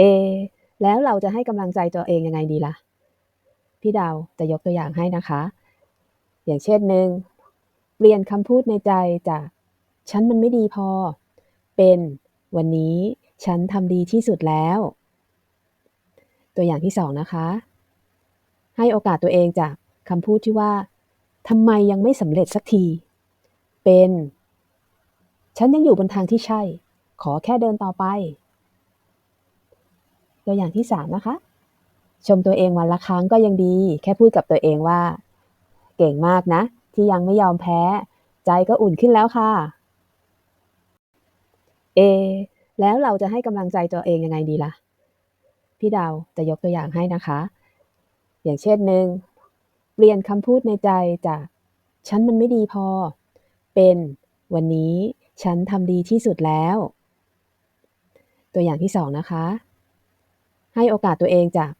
เอแล้วเราจะให้กำลังใจตัวเองยังไงดีล่ะ?พี่ดาวจะยกตัวอย่างให้นะคะ อย่างเช่น1เปลี่ยนคำพูดในใจจากฉันมันไม่ดีพอ เป็นวันนี้ฉันทำดีที่สุดแล้ว ตัวอย่างที่2นะคะ ให้โอกาสตัวเองจากคำพูดที่ว่าทำไมยังไม่สำเร็จสักที เป็น ฉันยังอยู่บนทางที่ใช่ ขอแค่เดินต่อไป ตัวอย่างที่ 3 นะคะ ชมตัวเองวันละครั้งก็ยังดี แค่พูดกับตัวเองว่า เก่งมากนะ ที่ยังไม่ยอมแพ้ ใจก็อุ่นขึ้นแล้วค่ะ เอ แล้วเราจะให้กำลังใจตัวเองยังไงดีล่ะ?พี่ดาวจะยกตัวอย่างให้นะคะ อย่างเช่น1เปลี่ยนคำพูดในใจจากฉันมันไม่ดีพอ เป็นวันนี้ฉันทำดีที่สุดแล้ว ตัวอย่างที่2นะคะ ให้โอกาสตัวเองจาก